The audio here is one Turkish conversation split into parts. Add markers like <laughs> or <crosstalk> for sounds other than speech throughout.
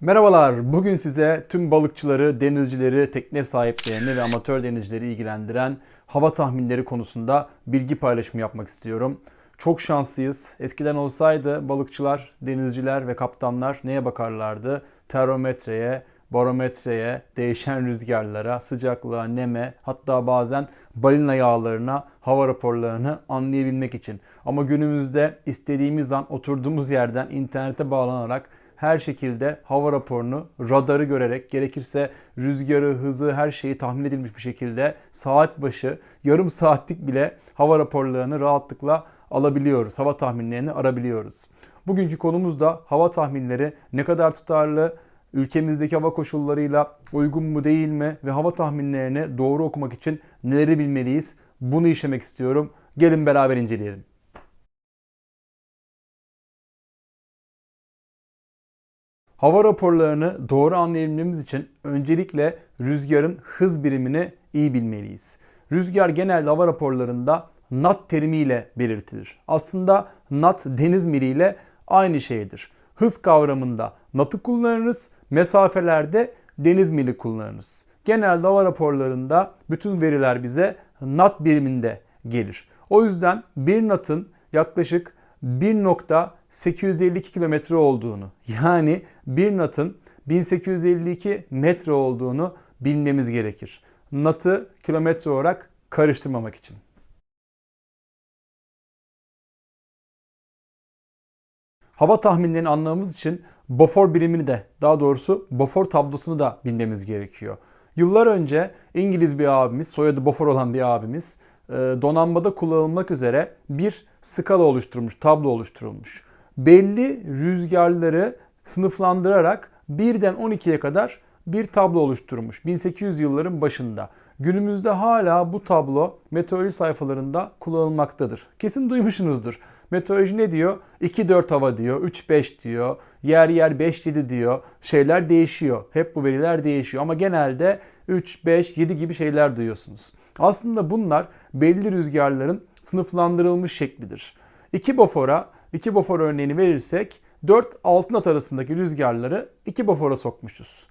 Merhabalar. Bugün size tüm balıkçıları, denizcileri, tekne sahiplerini ve amatör denizcileri ilgilendiren hava tahminleri konusunda bilgi paylaşımı yapmak istiyorum. Çok şanslıyız. Eskiden olsaydı balıkçılar, denizciler ve kaptanlar neye bakarlardı? Termometreye, barometreye, değişen rüzgarlara, sıcaklığa, neme, hatta bazen balina yağlarına, hava raporlarını anlayabilmek için. Ama günümüzde istediğimiz an oturduğumuz yerden internete bağlanarak her şekilde hava raporunu radarı görerek gerekirse rüzgarı, hızı her şeyi tahmin edilmiş bir şekilde saat başı yarım saatlik bile hava raporlarını rahatlıkla alabiliyoruz. Hava tahminlerini arabiliyoruz. Bugünkü konumuz da hava tahminleri ne kadar tutarlı, ülkemizdeki hava koşullarıyla uygun mu değil mi ve hava tahminlerini doğru okumak için neleri bilmeliyiz? Bunu işlemek istiyorum. Gelin beraber inceleyelim. Hava raporlarını doğru anlayabilmemiz için öncelikle rüzgarın hız birimini iyi bilmeliyiz. Rüzgar genelde hava raporlarında knot terimiyle belirtilir. Aslında knot deniz miliyle aynı şeydir. Hız kavramında knot'u kullanırız, mesafelerde deniz mili kullanırız. Genelde hava raporlarında bütün veriler bize knot biriminde gelir. O yüzden bir knot'ın yaklaşık 1.852 kilometre olduğunu yani bir knot'ın 1852 metre olduğunu bilmemiz gerekir. Knot'ı kilometre olarak karıştırmamak için. Hava tahminlerini anlamamız için Beaufort birimini de daha doğrusu Beaufort tablosunu da bilmemiz gerekiyor. Yıllar önce İngiliz bir abimiz, soyadı Beaufort olan bir abimiz donanmada kullanılmak üzere bir skala oluşturmuş, tablo oluşturulmuş. Belli rüzgarları sınıflandırarak 1'den 12'ye kadar bir tablo oluşturmuş 1800 yılların başında. Günümüzde hala bu tablo meteoroloji sayfalarında kullanılmaktadır. Kesin duymuşsunuzdur. Meteoroloji ne diyor? 2-4 hava diyor, 3-5 diyor, yer yer 5-7 diyor. Şeyler değişiyor. Hep bu veriler değişiyor ama genelde 3, 5, 7 gibi şeyler duyuyorsunuz. Aslında bunlar belli rüzgarların sınıflandırılmış şeklidir. 2 Bofor'a, 2 Bofor örneğini verirsek 4-6 knot arasındaki rüzgarları 2 Bofor'a sokmuşuz.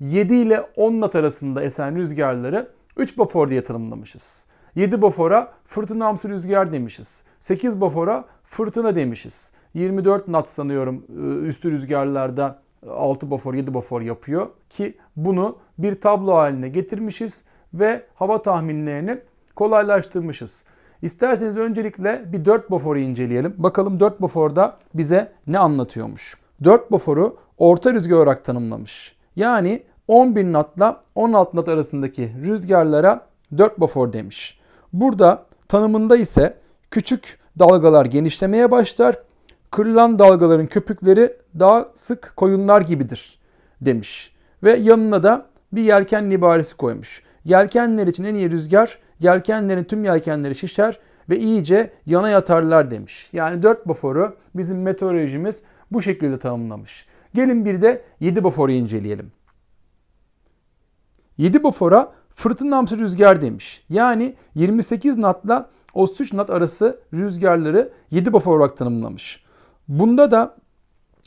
7 ile 10 knot arasında esen rüzgarları 3 Bofor diye tanımlamışız. 7 Bofor'a fırtınamsı rüzgar demişiz. 8 Bofor'a fırtına demişiz. 24 knot sanıyorum üstü rüzgarlarda 6 Bofor 7 Bofor yapıyor ki bunu bir tablo haline getirmişiz ve hava tahminlerini kolaylaştırmışız. İsterseniz öncelikle bir 4 Bofor'u inceleyelim. Bakalım 4 Bofor'da bize ne anlatıyormuş. 4 Bofor'u orta rüzgar olarak tanımlamış. Yani 11 knotla 16 knot arasındaki rüzgarlara 4 Bofor demiş. Burada tanımında ise küçük dalgalar genişlemeye başlar. Kırılan dalgaların köpükleri daha sık koyunlar gibidir demiş. Ve yanına da bir yelken ibaresi koymuş. Yelkenler için en iyi rüzgar, yelkenlerin tüm yelkenleri şişer ve iyice yana yatarlar demiş. Yani 4 Bofor'u bizim meteorolojimiz bu şekilde tanımlamış. Gelin bir de 7 Bofor'u inceleyelim. 7 Bofor'a fırtınamsı rüzgar demiş. Yani 28 knotla 33 knot arası rüzgarları 7 Bofor olarak tanımlamış. Bunda da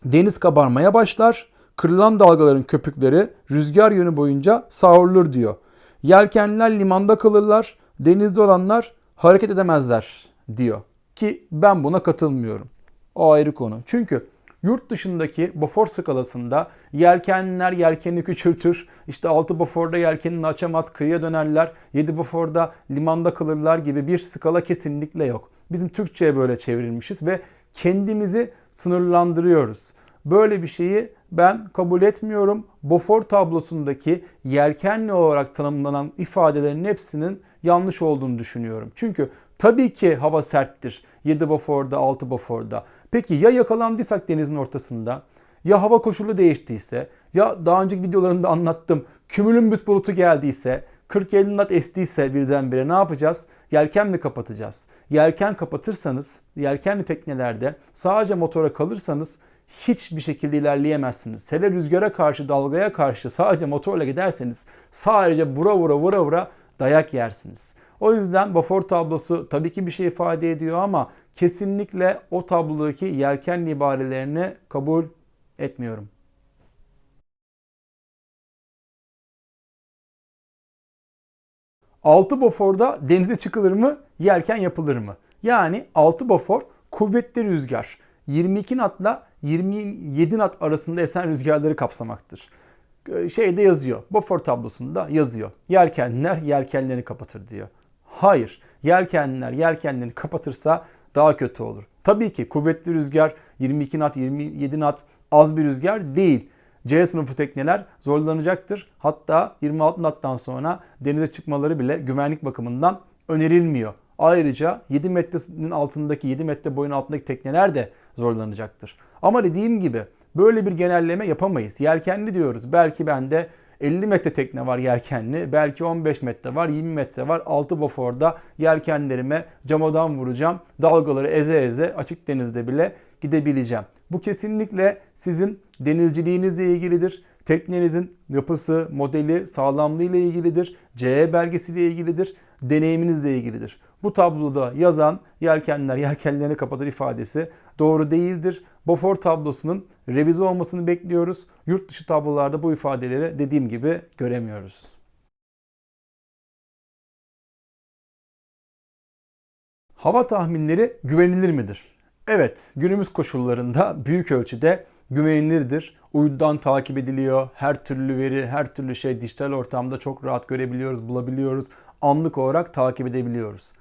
deniz kabarmaya başlar. Kırılan dalgaların köpükleri rüzgar yönü boyunca savrulur diyor. Yelkenler limanda kalırlar, denizde olanlar hareket edemezler diyor. Ki ben buna katılmıyorum. O ayrı konu. Çünkü yurt dışındaki Beaufort skalasında yelkenler yelkeni küçültür. İşte 6 Beaufort'da yelkenini açamaz, kıyıya dönerler. 7 Beaufort'da limanda kalırlar gibi bir skala kesinlikle yok. Bizim Türkçe'ye böyle çevrilmişiz ve kendimizi sınırlandırıyoruz. Böyle bir şeyi ben kabul etmiyorum. Beaufort tablosundaki yelkenli olarak tanımlanan ifadelerin hepsinin yanlış olduğunu düşünüyorum. Çünkü tabii ki hava serttir. 7 Beaufort'da, 6 Beaufort'da. Peki ya yakalandıysak denizin ortasında? Ya hava koşulu değiştiyse? Ya daha önceki videolarımda anlattım. Kümülümbüs bulutu geldiyse? 40-50 knot estiyse birdenbire ne yapacağız? Yelken mi kapatacağız? Yelken kapatırsanız, yelkenli teknelerde sadece motora kalırsanız hiçbir şekilde ilerleyemezsiniz. Hele rüzgara karşı, dalgaya karşı sadece motorla giderseniz sadece vura vura vura vura dayak yersiniz. O yüzden Bafor tablosu tabii ki bir şey ifade ediyor ama kesinlikle o tablodaki yelken ibarelerini kabul etmiyorum. Altı Bofor'da denize çıkılır mı, yelken yapılır mı? Yani altı Bofor kuvvetli rüzgar. 22 natla 27 nat arasında esen rüzgarları kapsamaktır. Ee, şeyde yazıyor. Bofor tablosunda yazıyor. Yelkenler yelkenlerini kapatır diyor. Hayır. Yelkenler yelkenlerini kapatırsa daha kötü olur. Tabii ki kuvvetli rüzgar 22 knot 27 knot az bir rüzgar değil. C sınıfı tekneler zorlanacaktır. Hatta 26 knottan sonra denize çıkmaları bile güvenlik bakımından önerilmiyor. Ayrıca 7 metrenin altındaki 7 metre boyun altındaki tekneler de zorlanacaktır. Ama dediğim gibi böyle bir genelleme yapamayız. Yelkenli diyoruz. Belki bende 50 metre tekne var yelkenli. Belki 15 metre var, 20 metre var. 6 Bofor'da yelkenlerime camadan vuracağım. Dalgaları eze eze açık denizde bile gidebileceğim. Bu kesinlikle sizin denizciliğinizle ilgilidir. Teknenizin yapısı, modeli, sağlamlığı ile ilgilidir. CE belgesiyle ilgilidir. Deneyiminizle ilgilidir. Bu tabloda yazan yelkenler yelkenlerini kapatır ifadesi doğru değildir. Bofor tablosunun revize olmasını bekliyoruz. Yurt dışı tablolarda bu ifadeleri dediğim gibi göremiyoruz. Hava tahminleri güvenilir midir? Evet, günümüz koşullarında büyük ölçüde güvenilirdir. Uydudan takip ediliyor. Her türlü veri, her türlü şey dijital ortamda çok rahat görebiliyoruz, bulabiliyoruz. Anlık olarak takip edebiliyoruz.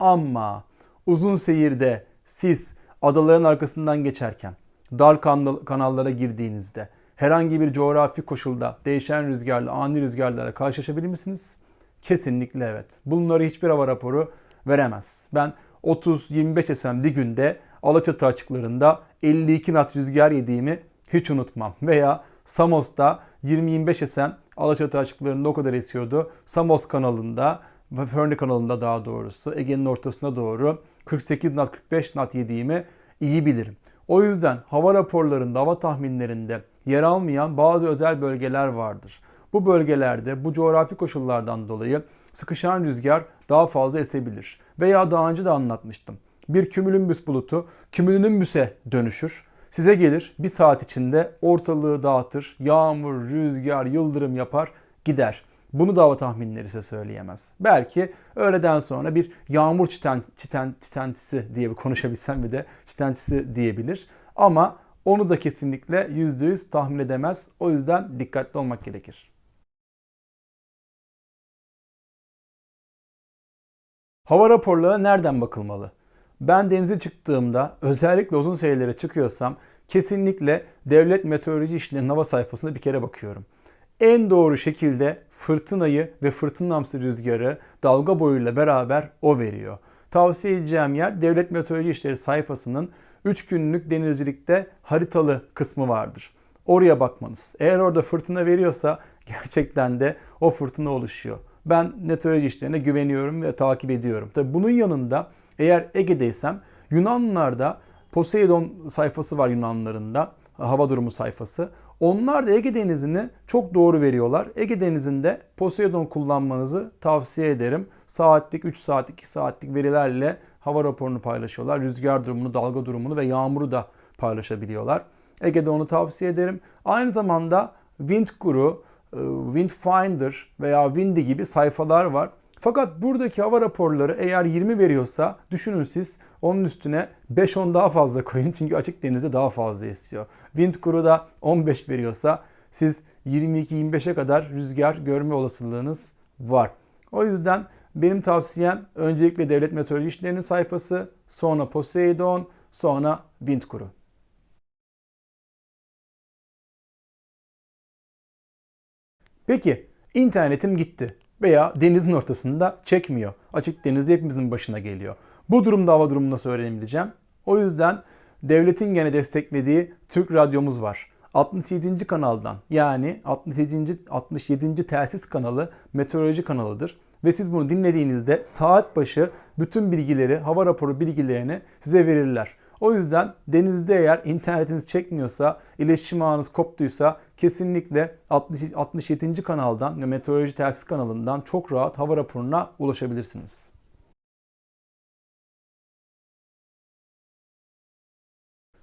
Ama uzun seyirde siz adaların arkasından geçerken, dar kanal- kanallara girdiğinizde, herhangi bir coğrafi koşulda değişen rüzgarla, ani rüzgarlara karşılaşabilir misiniz? Kesinlikle evet. Bunları hiçbir hava raporu veremez. Ben 30-25 esen bir günde Alaçatı açıklarında 52 knot rüzgar yediğimi hiç unutmam. Veya Samos'ta 20-25 esen Alaçatı açıklarında o kadar esiyordu. Samos kanalında ve Ferney kanalında daha doğrusu Ege'nin ortasına doğru 48 knot 45 knot yediğimi iyi bilirim. O yüzden hava raporlarında, hava tahminlerinde yer almayan bazı özel bölgeler vardır. Bu bölgelerde bu coğrafi koşullardan dolayı sıkışan rüzgar daha fazla esebilir. Veya daha önce de anlatmıştım. Bir kümülümbüs bulutu kümülonimbüse dönüşür. Size gelir bir saat içinde ortalığı dağıtır. Yağmur, rüzgar, yıldırım yapar gider. Bunu da hava tahminleri size söyleyemez. Belki öğleden sonra bir yağmur çiten, çiten, çitentisi diye bir konuşabilsem bir de çitentisi diyebilir. Ama onu da kesinlikle %100 tahmin edemez. O yüzden dikkatli olmak gerekir. Hava raporlarına nereden bakılmalı? Ben denize çıktığımda özellikle uzun seyirlere çıkıyorsam kesinlikle Devlet Meteoroloji İşleri'nin hava sayfasına bir kere bakıyorum. En doğru şekilde fırtınayı ve fırtınamsı rüzgarı dalga boyuyla beraber o veriyor. Tavsiye edeceğim yer Devlet Meteoroloji İşleri sayfasının 3 günlük denizcilikte haritalı kısmı vardır. Oraya bakmanız. Eğer orada fırtına veriyorsa <laughs> gerçekten de o fırtına oluşuyor. Ben meteoroloji işlerine güveniyorum ve takip ediyorum. Tabi bunun yanında eğer Ege'deysem Yunanlılarda Poseidon sayfası var Yunanlılarında. Hava durumu sayfası. Onlar da Ege Denizi'ni çok doğru veriyorlar. Ege Denizi'nde Poseidon kullanmanızı tavsiye ederim. Saatlik, 3 saatlik, 2 saatlik verilerle hava raporunu paylaşıyorlar. Rüzgar durumunu, dalga durumunu ve yağmuru da paylaşabiliyorlar. Ege'de onu tavsiye ederim. Aynı zamanda Wind Guru, e, Wind Finder veya Windy gibi sayfalar var. Fakat buradaki hava raporları eğer 20 veriyorsa düşünün siz onun üstüne 5-10 daha fazla koyun. Çünkü açık denizde daha fazla esiyor. Wind Guru'da 15 veriyorsa siz 22-25'e kadar rüzgar görme olasılığınız var. O yüzden benim tavsiyem öncelikle Devlet Meteoroloji İşleri'nin sayfası, sonra Poseidon, sonra Wind Guru. Peki internetim gitti veya denizin ortasında çekmiyor. Açık denizde hepimizin başına geliyor. Bu durumda hava durumunu nasıl öğrenebileceğim? O yüzden devletin gene desteklediği Türk radyomuz var. 67. kanaldan yani 67. 67. telsiz kanalı meteoroloji kanalıdır. Ve siz bunu dinlediğinizde saat başı bütün bilgileri, hava raporu bilgilerini size verirler. O yüzden denizde eğer internetiniz çekmiyorsa, iletişim ağınız koptuysa kesinlikle 60, 67. kanaldan ve meteoroloji telsiz kanalından çok rahat hava raporuna ulaşabilirsiniz.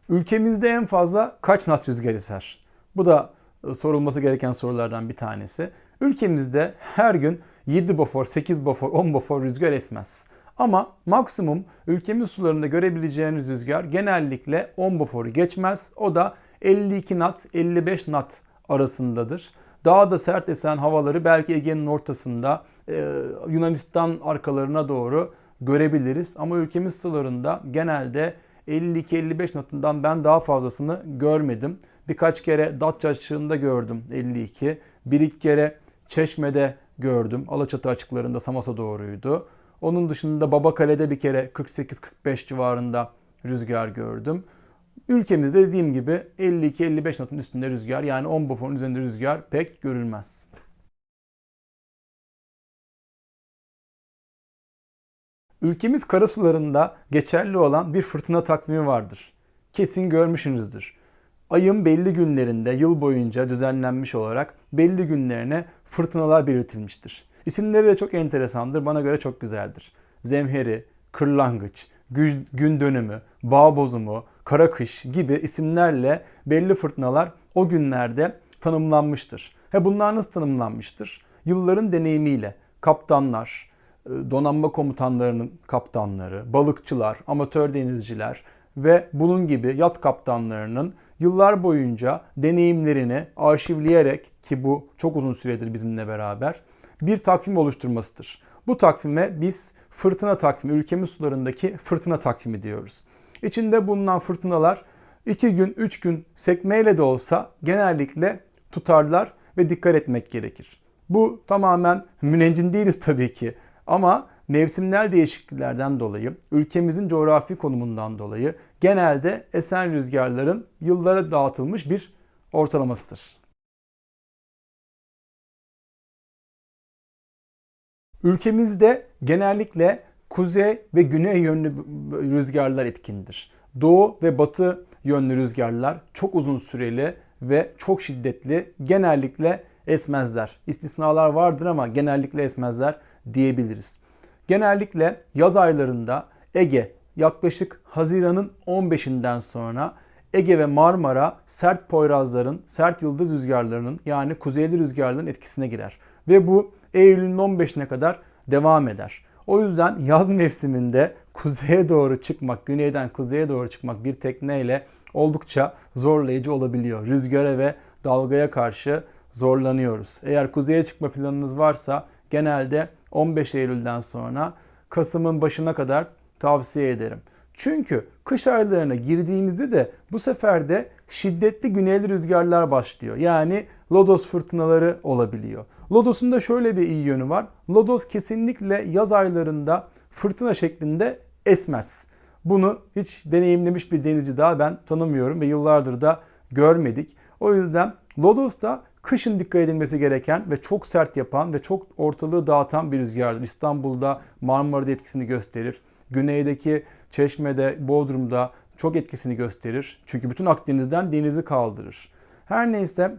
Ülkemizde en fazla kaç knot rüzgar eser? Bu da e, sorulması gereken sorulardan bir tanesi. Ülkemizde her gün 7 bofor, 8 bofor, 10 bofor rüzgar esmez. Ama maksimum ülkemiz sularında görebileceğiniz rüzgar genellikle 10 boforu geçmez. O da 52 knot, 55 knot arasındadır. Daha da sert esen havaları belki Ege'nin ortasında e, Yunanistan arkalarına doğru görebiliriz. Ama ülkemiz sularında genelde 52-55 notundan ben daha fazlasını görmedim. Birkaç kere Datça açığında gördüm 52. Bir iki kere Çeşme'de gördüm. Alaçatı açıklarında Samas'a doğruydu. Onun dışında Babakale'de bir kere 48-45 civarında rüzgar gördüm. Ülkemizde dediğim gibi 52-55 knotun üstünde rüzgar yani 10 bufonun üzerinde rüzgar pek görülmez. Ülkemiz karasularında geçerli olan bir fırtına takvimi vardır. Kesin görmüşsünüzdür. Ayın belli günlerinde yıl boyunca düzenlenmiş olarak belli günlerine fırtınalar belirtilmiştir. İsimleri de çok enteresandır, bana göre çok güzeldir. Zemheri, Kırlangıç, Gün Dönümü, Bağ Bozumu, Kara Kış gibi isimlerle belli fırtınalar o günlerde tanımlanmıştır. He bunlar nasıl tanımlanmıştır? Yılların deneyimiyle kaptanlar, e, donanma komutanlarının kaptanları, balıkçılar, amatör denizciler ve bunun gibi yat kaptanlarının yıllar boyunca deneyimlerini arşivleyerek ki bu çok uzun süredir bizimle beraber bir takvim oluşturmasıdır. Bu takvime biz fırtına takvimi, ülkemiz sularındaki fırtına takvimi diyoruz. İçinde bulunan fırtınalar 2 gün, 3 gün sekmeyle de olsa genellikle tutarlar ve dikkat etmek gerekir. Bu tamamen müneccin değiliz tabii ki ama mevsimler değişikliklerden dolayı, ülkemizin coğrafi konumundan dolayı genelde esen rüzgarların yıllara dağıtılmış bir ortalamasıdır. Ülkemizde genellikle kuzey ve güney yönlü rüzgarlar etkindir. Doğu ve batı yönlü rüzgarlar çok uzun süreli ve çok şiddetli genellikle esmezler. İstisnalar vardır ama genellikle esmezler diyebiliriz. Genellikle yaz aylarında Ege yaklaşık Haziran'ın 15'inden sonra Ege ve Marmara sert poyrazların, sert yıldız rüzgarlarının yani kuzeyli rüzgarların etkisine girer. Ve bu Eylül'ün 15'ine kadar devam eder. O yüzden yaz mevsiminde kuzeye doğru çıkmak, güneyden kuzeye doğru çıkmak bir tekneyle oldukça zorlayıcı olabiliyor. Rüzgara ve dalgaya karşı zorlanıyoruz. Eğer kuzeye çıkma planınız varsa genelde 15 Eylül'den sonra Kasım'ın başına kadar tavsiye ederim. Çünkü kış aylarına girdiğimizde de bu sefer de şiddetli güneyli rüzgarlar başlıyor. Yani lodos fırtınaları olabiliyor. Lodos'un da şöyle bir iyi yönü var. Lodos kesinlikle yaz aylarında fırtına şeklinde esmez. Bunu hiç deneyimlemiş bir denizci daha ben tanımıyorum ve yıllardır da görmedik. O yüzden Lodos da kışın dikkat edilmesi gereken ve çok sert yapan ve çok ortalığı dağıtan bir rüzgardır. İstanbul'da Marmara'da etkisini gösterir. Güneydeki Çeşme'de, Bodrum'da çok etkisini gösterir. Çünkü bütün Akdeniz'den denizi kaldırır. Her neyse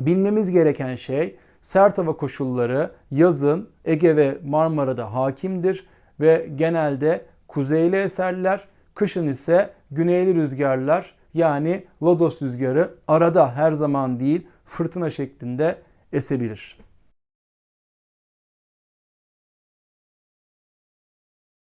bilmemiz gereken şey sert hava koşulları yazın Ege ve Marmara'da hakimdir ve genelde kuzeyli eserler, kışın ise güneyli rüzgarlar yani lodos rüzgarı arada her zaman değil fırtına şeklinde esebilir.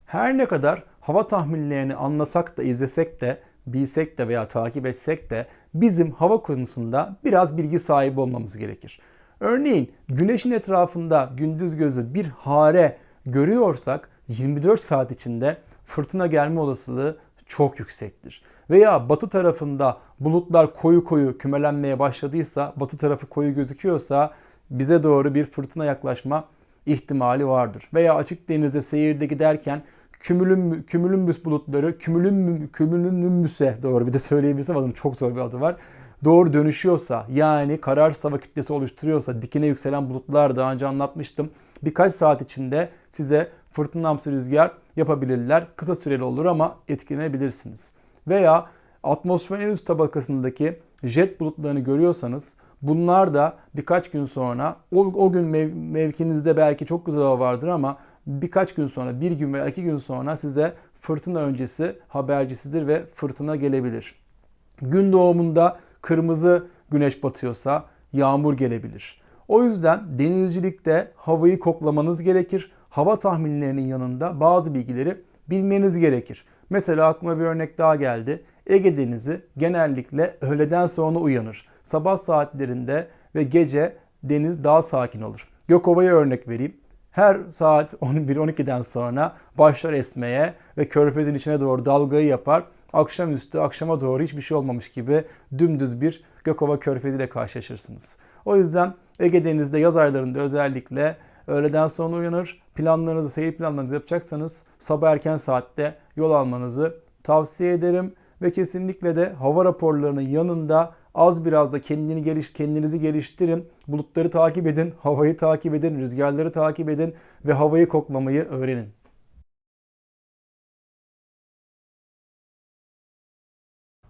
Her ne kadar hava tahminlerini anlasak da izlesek de bilsek de veya takip etsek de bizim hava konusunda biraz bilgi sahibi olmamız gerekir. Örneğin güneşin etrafında gündüz gözü bir hare görüyorsak 24 saat içinde fırtına gelme olasılığı çok yüksektir. Veya batı tarafında bulutlar koyu koyu kümelenmeye başladıysa, batı tarafı koyu gözüküyorsa bize doğru bir fırtına yaklaşma ihtimali vardır. Veya açık denizde seyirde giderken kümülüm, kümülümbüs bulutları kümülüm, kümülümbüse doğru bir de söyleyebilsem adını çok zor bir adı var. Doğru dönüşüyorsa yani kararsız hava kütlesi oluşturuyorsa dikine yükselen bulutlar daha önce anlatmıştım. Birkaç saat içinde size fırtınamsı rüzgar yapabilirler. Kısa süreli olur ama etkilenebilirsiniz. Veya atmosferin üst tabakasındaki jet bulutlarını görüyorsanız bunlar da birkaç gün sonra o, o gün mev, mevkinizde belki çok güzel hava vardır ama birkaç gün sonra bir gün veya iki gün sonra size fırtına öncesi habercisidir ve fırtına gelebilir. Gün doğumunda kırmızı güneş batıyorsa yağmur gelebilir. O yüzden denizcilikte havayı koklamanız gerekir. Hava tahminlerinin yanında bazı bilgileri bilmeniz gerekir. Mesela aklıma bir örnek daha geldi. Ege Denizi genellikle öğleden sonra uyanır. Sabah saatlerinde ve gece deniz daha sakin olur. Gökova'ya örnek vereyim. Her saat <laughs> 11-12'den sonra başlar esmeye ve körfezin içine doğru dalgayı yapar. Akşamüstü akşama doğru hiçbir şey olmamış gibi dümdüz bir Gökova körfezi ile karşılaşırsınız. O yüzden Ege Denizi'de yaz aylarında özellikle öğleden sonra uyanır. Planlarınızı, seyir planlarınızı yapacaksanız sabah erken saatte yol almanızı tavsiye ederim. Ve kesinlikle de hava raporlarının yanında az biraz da kendini geliş, kendinizi geliştirin. Bulutları takip edin, havayı takip edin, rüzgarları takip edin ve havayı koklamayı öğrenin.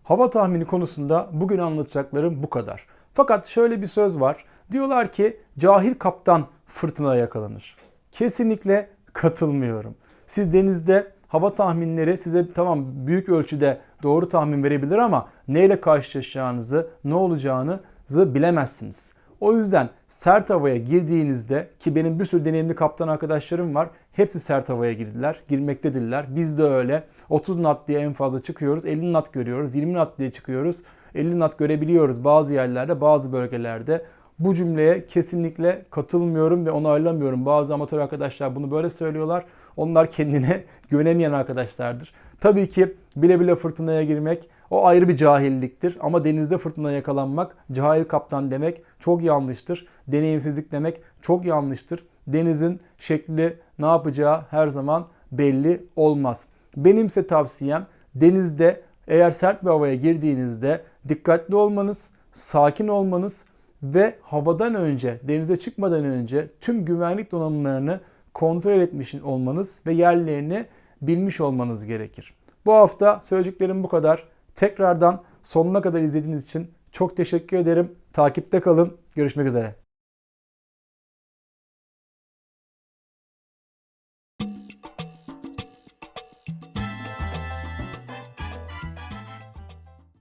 Hava tahmini konusunda bugün anlatacaklarım bu kadar. Fakat şöyle bir söz var. Diyorlar ki cahil kaptan fırtınaya yakalanır. Kesinlikle katılmıyorum. Siz denizde hava tahminleri size tamam büyük ölçüde doğru tahmin verebilir ama neyle karşılaşacağınızı, ne olacağınızı bilemezsiniz. O yüzden sert havaya girdiğinizde ki benim bir sürü deneyimli kaptan arkadaşlarım var. Hepsi sert havaya girdiler, girmektedirler. Biz de öyle. 30 knot diye en fazla çıkıyoruz. 50 knot görüyoruz. 20 knot diye çıkıyoruz. 50 knot görebiliyoruz bazı yerlerde, bazı bölgelerde. Bu cümleye kesinlikle katılmıyorum ve onaylamıyorum. Bazı amatör arkadaşlar bunu böyle söylüyorlar. Onlar kendine <laughs> güvenemeyen arkadaşlardır. Tabii ki bile bile fırtınaya girmek o ayrı bir cahilliktir. Ama denizde fırtınaya yakalanmak cahil kaptan demek çok yanlıştır. Deneyimsizlik demek çok yanlıştır. Denizin şekli ne yapacağı her zaman belli olmaz. Benimse tavsiyem denizde eğer sert bir havaya girdiğinizde dikkatli olmanız, sakin olmanız ve havadan önce, denize çıkmadan önce tüm güvenlik donanımlarını kontrol etmiş olmanız ve yerlerini bilmiş olmanız gerekir. Bu hafta söyleyeceklerim bu kadar. Tekrardan sonuna kadar izlediğiniz için çok teşekkür ederim. Takipte kalın. Görüşmek üzere.